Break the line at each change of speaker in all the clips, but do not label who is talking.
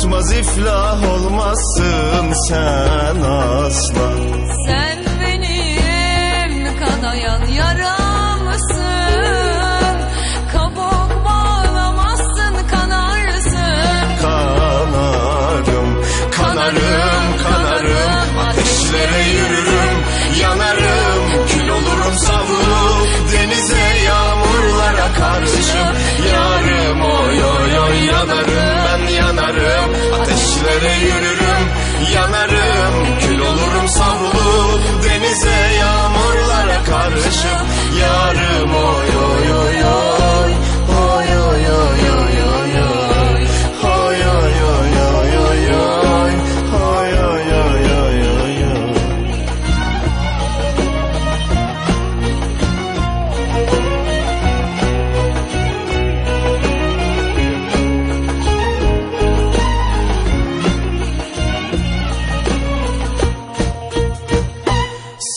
tutmaz iflah olmazsın sen asla.
Sen
yanarım Ateşlere yürürüm, yanarım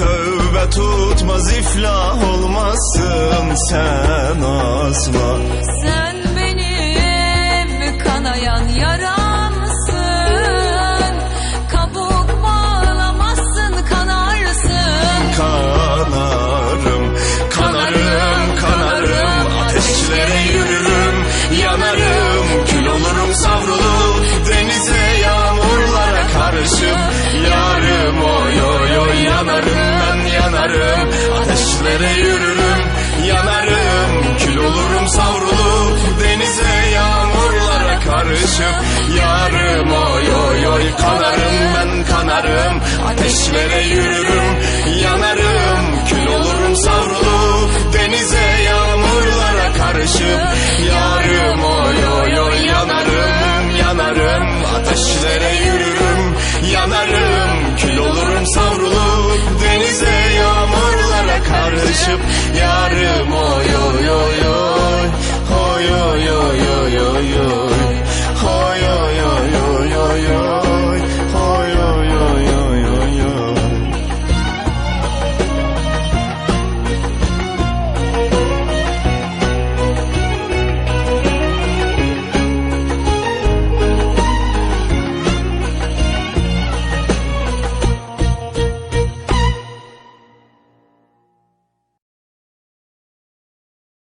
Tövbe tutmaz iflah olmazsın sen asla Ateşlere yürürüm, yanarım. Kül olurum savrulup denize yağmurlara karışıp Yarım. Oy oy oy kanarım ben kanarım. Ateşlere yürürüm, yanarım. Kül olurum savrulup denize yağmurlara karışıp Yarım. Oy oy oy yanarım yanarım. Ateşlere yürürüm yanarım denize